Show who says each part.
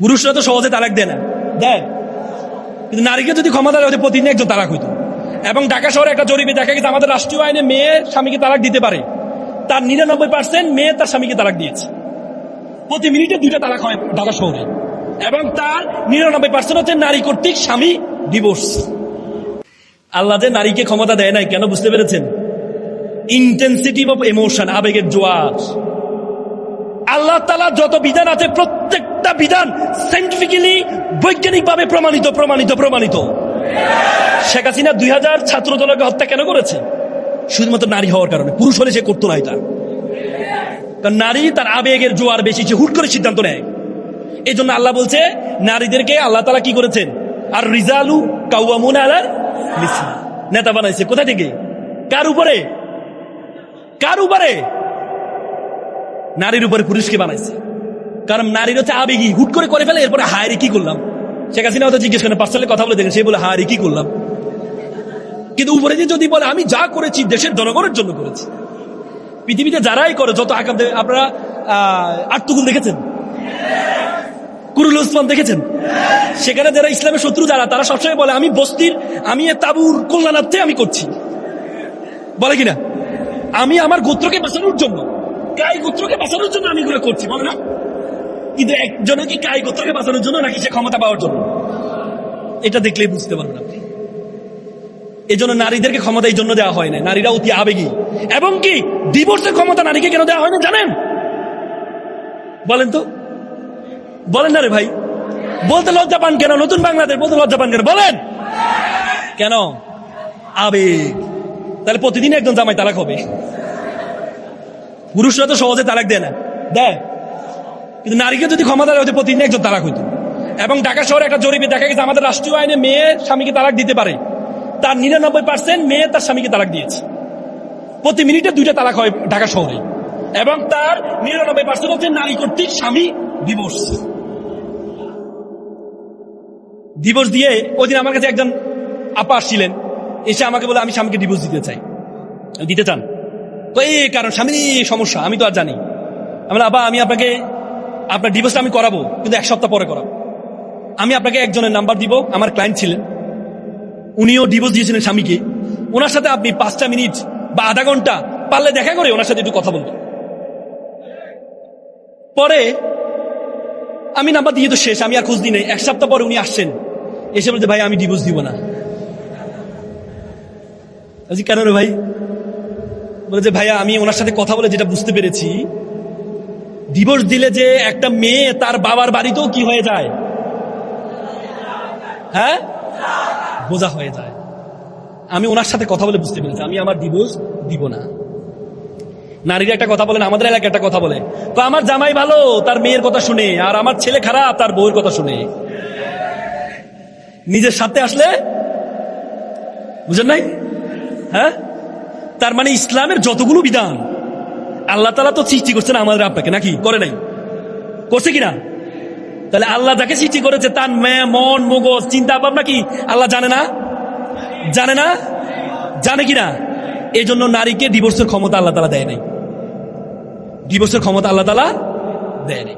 Speaker 1: পুরুষরা তো সহজে তালাক দেয় না। দেয়। কিন্তু নারীকে যদি ক্ষমতা দেওয়া প্রতিদিন একজন তালাক হইতো। এবং ঢাকা শহরে একটা জরিপে দেখা গেছে, আমাদের রাষ্ট্রীয় আইনে মেয়ে স্বামীকে তালাক দিতে পারে। তার নিরানব্বই পার্সেন্ট মেয়ে তার স্বামীকে তালাক দিয়েছে। প্রতি মিনিটে দুইটা তালাক হয় ঢাকা শহরে। এবং তার নিরানব্বই পার্সেন্ট হচ্ছে নারী কর্তৃক স্বামী ডিভোর্স আল্লাহ যে নারীকে ক্ষমতা দেয় নাই, কেন বুঝতে পেরেছেন? ইন্টেন্সিটি অফ এমোশন আবেগের জোয়ার। আল্লাহ তালা যত বিধান আছে প্রত্যেকটা বিধান সাইন্টিফিক্যালি বৈজ্ঞানিকভাবে প্রমাণিত প্রমাণিত প্রমাণিত। শেখ হাসিনা দুই হাজার ছাত্র দলকে হত্যা কেন করেছে? শুধুমাত্র নারী হওয়ার কারণে। পুরুষ হলে সে করতো না এটা। কারণ নারী তার আবেগের জোয়ার বেশি, সে হুট করে সিদ্ধান্ত নেয়। এই জন্য আল্লাহ বলছে, নারীদেরকে আল্লাহ তালা কি করেছেন? আর রিজালু কাউয়ামুন আলার। নেতা বানাইছে। কোথা থেকে? কার উপরে? কার উপরে? নারীর উপরে পুরুষকে বানাইছে। কারণ নারীর হচ্ছে আবেগী। হুট করে করে ফেলে, এরপরে হায়ারে কি করলাম? শেখ হাসিনা হয়তো জিজ্ঞেস করেন পার্সোনালি কথা বলে দেখেন, সে বলে হায়ারে কি করলাম? কিন্তু উপরে যে যদি বলে, আমি যা করেছি, দেশের জনগণের জন্য করেছি। পৃথিবীতে যারাই করে, যত আকাম আপনারা আত্মগুণ দেখেছেন? কুরুল ওসমান দেখেছেন? সেখানে যারা ইসলামের শত্রু, যারা, তারা সবসময় বলে, আমি বস্তির, আমি তাবুর কল্যাণার্থে আমি করছি। বলে কিনা? আমি আমার গোত্রকে বাঁচানোর জন্য গোত্রকে বাঁচানোর জন্য আমি এগুলো করছি, বলে না? কিন্তু একজনে কি কাই গোত্রকে বাঁচানোর জন্য নাকি সে ক্ষমতা পাওয়ার জন্য? এটা দেখলেই বুঝতে পারবেন আপনি। এই জন্য নারীদেরকে ক্ষমতা এই জন্য দেওয়া হয় না নারীরা অতি আবেগী। এবং কি ডিভোর্সের ক্ষমতা নারীকে কেন দেওয়া হয় না জানেন? বলেন তো। বলেন না রে ভাই। বলতে লজ্জা পান কেন? নতুন বাংলাদেশ, বলতে লজ্জা পান কেন? বলেন। কেন? আবেগ। তাহলে প্রতিদিন একজন জামাই তালাক হবে। পুরুষরা তো সহজে তালাক দেয় না। দেয়। কিন্তু নারীকে যদি ক্ষমতা হতো প্রতিদিন একজন তালাক হইতো। এবং ঢাকা শহরে একটা জরিপে দেখা গেছে আমাদের রাষ্ট্রীয় আইনে মেয়ে স্বামীকে তালাক দিতে পারে। তার নিরানব্বই পার্সেন্ট মেয়ে তার স্বামীকে তালাক দিয়েছে। প্রতি মিনিটে দুইটা তালাক হয় ঢাকা শহরে। এবং তার নিরানব্বই পার্সেন্ট হচ্ছে নারী কর্তৃক স্বামী ডিভোর্স ডিভোর্স দিয়ে ওই দিন আমার কাছে একজন আপা আসছিলেন। এসে আমাকে বলে আমি স্বামীকে ডিভোর্স দিতে চাই। দিতে চান। তো এই কারণ স্বামীর এই সমস্যা আমি তো আর জানি। আমি বললাম, আপা আমি আপনাকে আপনার ডিভোর্সটা আমি করাবো, কিন্তু এক সপ্তাহ পরে করাবো। আমি আপনাকে একজনের নাম্বার দিব, আমার ক্লায়েন্ট ছিলেন। উনিও ডিভোর্স দিয়েছিলেন স্বামীকে। ওনার সাথে আপনি পাঁচটা মিনিট বা আধা ঘণ্টা পারলে দেখা করে ওনার সাথে একটু কথা বলবেন পরে আমি নাম্বার দিয়ে তো শেষ, আমি আর খোঁজ দিই নাই। এক সপ্তাহ পরে উনি আসছেন। এসে বলতে ভাই, আমি ডিভোর্স দিব না। কেন রে ভাই? বলে যে, ভাইয়া, আমি ওনার সাথে কথা বলে যেটা বুঝতে পেরেছি ডিভোর্স দিলে যে একটা মেয়ে তার বাবার বাড়িতেও কি হয়ে যায়? হ্যাঁ? বোঝা হয়ে যায়। আমি ওনার সাথে কথা বলে বুঝতে পেরেছি। আমি আমার ডিভোর্স দিব না। নারীরা একটা কথা বলেন, আমাদের এলাকায় একটা কথা বলে। তো আমার জামাই ভালো, তার মেয়ের কথা শুনে, আর আমার ছেলে খারাপ, তার বউয়ের কথা শুনে। নিজের সাথে আসলে? বুঝেন নাই? হ্যাঁ? তার মানে ইসলামের যতগুলো বিধান আল্লাহ তালা তো সৃষ্টি করছেন আমাদের আপনাকে নাকি? করে নাই। করছে কিনা? তাহলে আল্লাহ যাকে সৃষ্টি করেছে, তার মেয়ে, মন, মগজ চিন্তা ভাবনা কি? আল্লাহ জানে না? জানে না? জানে কিনা? এই জন্য নারীকে ডিভোর্সের ক্ষমতা আল্লাহ তালা দেয় নাই। ডিভোর্সের ক্ষমতা আল্লাহ তালা দেয় নাই।